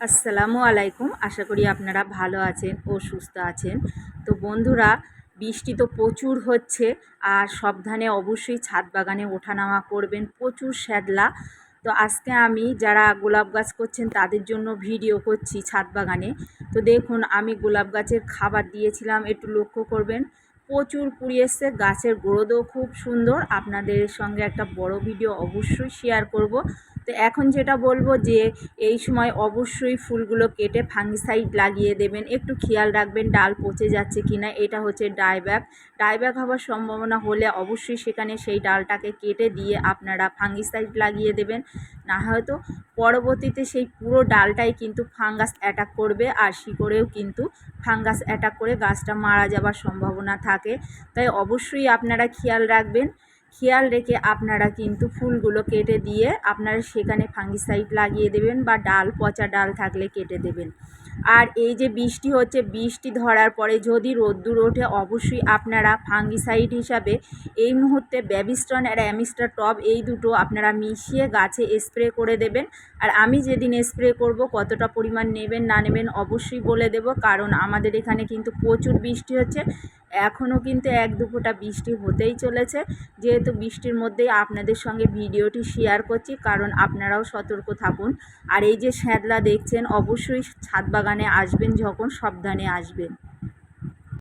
আসসালামু আলাইকুম। আশা করি আপনারা ভালো আছেন ও সুস্থ আছেন। তো বন্ধুরা, বৃষ্টি তো প্রচুর হচ্ছে আর সাবধানে অবশ্যই ছাদ বাগানে ওঠানামা করবেন, প্রচুর শ্যাদলা। তো আজকে আমি যারা গোলাপ গাছ করছেন তাদের জন্য ভিডিও করছি ছাদ বাগানে। তো দেখুন, আমি গোলাপ গাছের খাবার দিয়েছিলাম, একটু লক্ষ্য করবেন। প্রচুর কুড়ি এসছে, গাছের গ্রোথও খুব সুন্দর। আপনাদের সঙ্গে একটা বড় ভিডিও অবশ্যই শেয়ার করব। তো এখন যেটা বলব যে, এই সময় অবশ্যই ফুলগুলো কেটে ফাঙ্গিসাইড লাগিয়ে দেবেন। একটু খেয়াল রাখবেন ডাল পচে যাচ্ছে কি না এটা হচ্ছে ডাইব্যাক ডাইব্যাক হওয়ার সম্ভাবনা হলে অবশ্যই সেখানে সেই ডালটাকে কেটে দিয়ে আপনারা ফাঙ্গিসাইড লাগিয়ে দেবেন। না হয়তো পরবর্তীতে সেই পুরো ডালটাই কিন্তু ফাঙ্গাস অ্যাটাক করবে আর শিকড়েও কিন্তু ফাঙ্গাস অ্যাটাক করে গাছটা মারা যাবার সম্ভাবনা থাকে। তাই অবশ্যই আপনারা খেয়াল রাখবেন। খেয়াল রেখে আপনারা কিন্তু ফুলগুলো কেটে দিয়ে আপনারা সেখানে ফাঙ্গিসাইড লাগিয়ে দেবেন বা ডাল, পচা ডাল থাকলে কেটে দেবেন। আর এই যে বৃষ্টি হচ্ছে, বৃষ্টি ধরার পরে যদি রোদ্দুর ওঠে, অবশ্যই আপনারা ফাঙ্গিসাইড হিসাবে এই মুহূর্তে ব্যাবিস্টন আর অ্যামিস্টার টপ এই দুটো আপনারা মিশিয়ে গাছে স্প্রে করে দেবেন। আর আমি যেদিন স্প্রে করব, কতটা পরিমাণ নেবেন, না নেবেন অবশ্যই বলে দেব, কারণ আমাদের এখানে কিন্তু প্রচুর বৃষ্টি হচ্ছে। এখনও কিন্তু এক দু ফোঁটা বৃষ্টি হতেই চলেছে। যেহেতু বৃষ্টির মধ্যেই আপনাদের সঙ্গে ভিডিওটি শেয়ার করছি, কারণ আপনারাও সতর্ক থাকুন। আর এই যে শ্যাদলা দেখছেন, অবশ্যই ছাদ বাগানে আসবেন, যখন সাবধানে আসবেন।